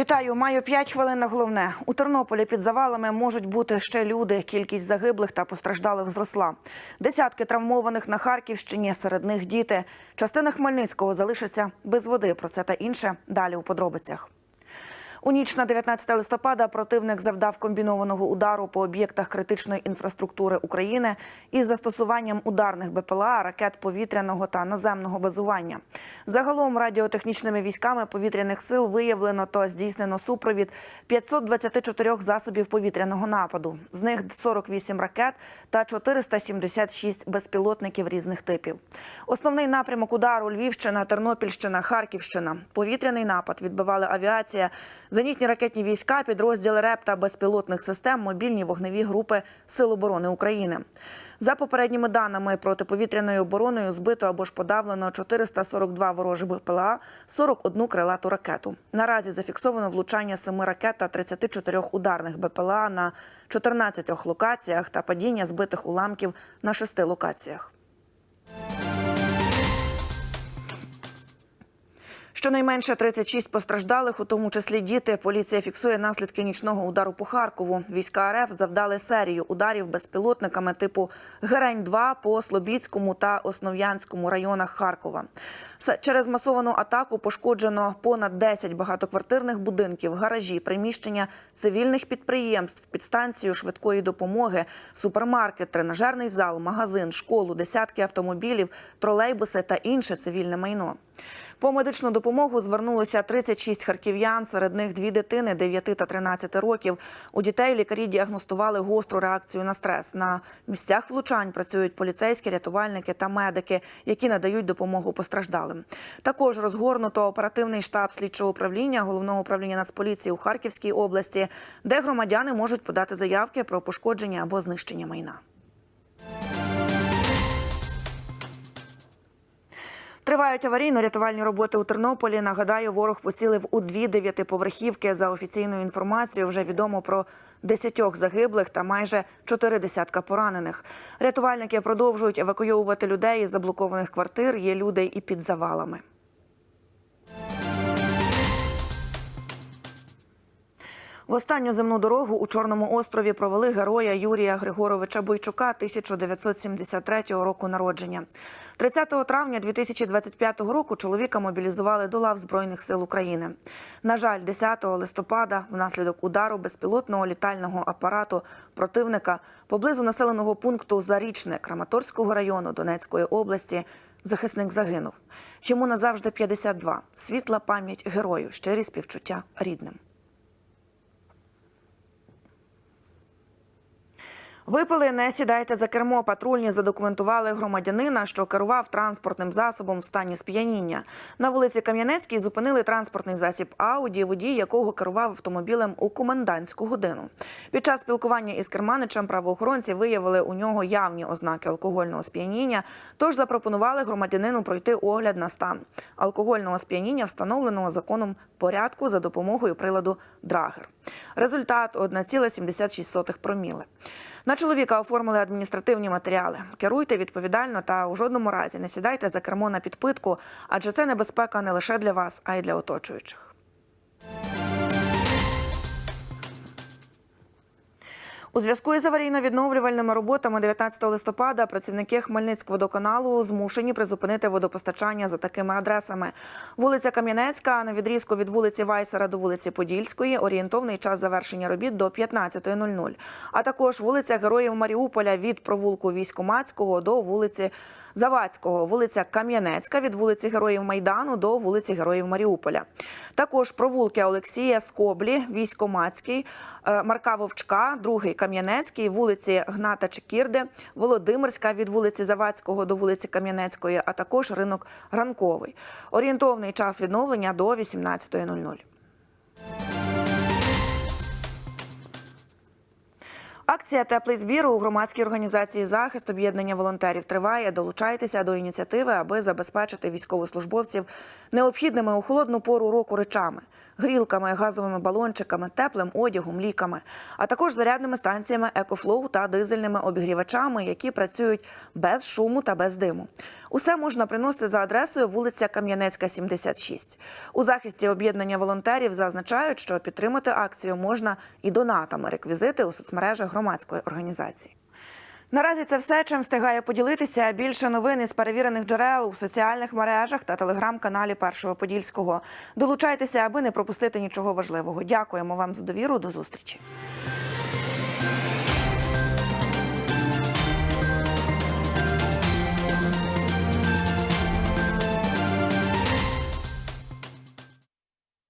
Вітаю, маю 5 хвилин на головне. У Тернополі під завалами можуть бути ще люди. Кількість загиблих та постраждалих зросла. Десятки травмованих на Харківщині, серед них діти. Частина Хмельницького залишиться без води. Про це та інше далі у подробицях. У ніч на 19 листопада противник завдав комбінованого удару по об'єктах критичної інфраструктури України із застосуванням ударних БПЛА, ракет повітряного та наземного базування. Загалом радіотехнічними військами повітряних сил виявлено та здійснено супровід 524 засобів повітряного нападу. З них 48 ракет та 476 безпілотників різних типів. Основний напрямок удару Львівщина, Тернопільщина, Харківщина. Повітряний напад відбивали авіація, зенітні ракетні війська, підрозділи РЕП та безпілотних систем, мобільні вогневі групи Сил оборони України. За попередніми даними протиповітряною обороною збито або ж подавлено 442 ворожі БПЛА, 41 крилату ракету. Наразі зафіксовано влучання 7 ракет та 34 ударних БПЛА на 14 локаціях та падіння збитих уламків на 6 локаціях. Щонайменше 36 постраждалих, у тому числі діти. Поліція фіксує наслідки нічного удару по Харкову. Війська РФ завдали серію ударів безпілотниками типу Герень-2 по Слобідському та Основ'янському районах Харкова. Через масовану атаку пошкоджено понад 10 багатоквартирних будинків, гаражі, приміщення цивільних підприємств, підстанцію швидкої допомоги, супермаркет, тренажерний зал, магазин, школу, десятки автомобілів, тролейбуси та інше цивільне майно. По медичну допомогу звернулося 36 харків'ян, серед них дві дитини 9 та 13 років. У дітей лікарі діагностували гостру реакцію на стрес. На місцях влучань працюють поліцейські, рятувальники та медики, які надають допомогу постраждалим. Також розгорнуто оперативний штаб слідчого управління головного управління Нацполіції у Харківській області, де громадяни можуть подати заявки про пошкодження або знищення майна. Тривають аварійно-рятувальні роботи у Тернополі. Нагадаю, ворог поцілив у дві дев'ятиповерхівки. За офіційною інформацією, вже відомо про десятьох загиблих та майже чотири десятка поранених. Рятувальники продовжують евакуйовувати людей із заблокованих квартир. Є люди і під завалами. В останню земну дорогу у Чорному острові провели героя Юрія Григоровича Бойчука 1973 року народження. 30 травня 2025 року чоловіка мобілізували до лав Збройних сил України. На жаль, 10 листопада внаслідок удару безпілотного літального апарату противника поблизу населеного пункту Зарічне Краматорського району Донецької області захисник загинув. Йому назавжди 52. Світла пам'ять герою, щирі співчуття рідним. Випили, не сідайте за кермо. Патрульні задокументували громадянина, що керував транспортним засобом в стані сп'яніння. На вулиці Кам'янецькій зупинили транспортний засіб Ауді, водій якого керував автомобілем у комендантську годину. Під час спілкування із керманичем правоохоронці виявили у нього явні ознаки алкогольного сп'яніння. Тож запропонували громадянину пройти огляд на стан алкогольного сп'яніння, встановленого законом порядку за допомогою приладу Драгер. Результат 1,76 проміли. На чоловіка оформили адміністративні матеріали. Керуйте відповідально та у жодному разі не сідайте за кермо на підпитку, адже це небезпека не лише для вас, а й для оточуючих. У зв'язку із аварійно-відновлювальними роботами 19 листопада працівники Хмельницькводоканалу змушені призупинити водопостачання за такими адресами: вулиця Кам'янецька на відрізку від вулиці Вайсера до вулиці Подільської, орієнтовний час завершення робіт до 15.00. А також вулиця Героїв Маріуполя від провулку Військомацького до вулиці Завадського, вулиця Кам'янецька від вулиці Героїв Майдану до вулиці Героїв Маріуполя. Також провулки Олексія Скоблі, Військомацький, е, Марка Вовчка, другий Кам'янецький, вулиці Гната Чекірди, Володимирська від вулиці Завадського до вулиці Кам'янецької, а також ринок Ранковий. Орієнтовний час відновлення до 18.00. Акція Теплий збір у громадській організації захист об'єднання волонтерів триває. Долучайтеся до ініціативи, аби забезпечити військовослужбовців необхідними у холодну пору року речами, грілками, газовими балончиками, теплим одягом, ліками, а також зарядними станціями екофлоу та дизельними обігрівачами, які працюють без шуму та без диму. Усе можна приносити за адресою вулиця Кам'янецька, 76. У захисті об'єднання волонтерів зазначають, що підтримати акцію можна і донатами. Реквізити у соцмережах громадської організації. Наразі це все, чим встигає поділитися. Більше новин із перевірених джерел у соціальних мережах та телеграм-каналі Першого Подільського. Долучайтеся, аби не пропустити нічого важливого. Дякуємо вам за довіру. До зустрічі.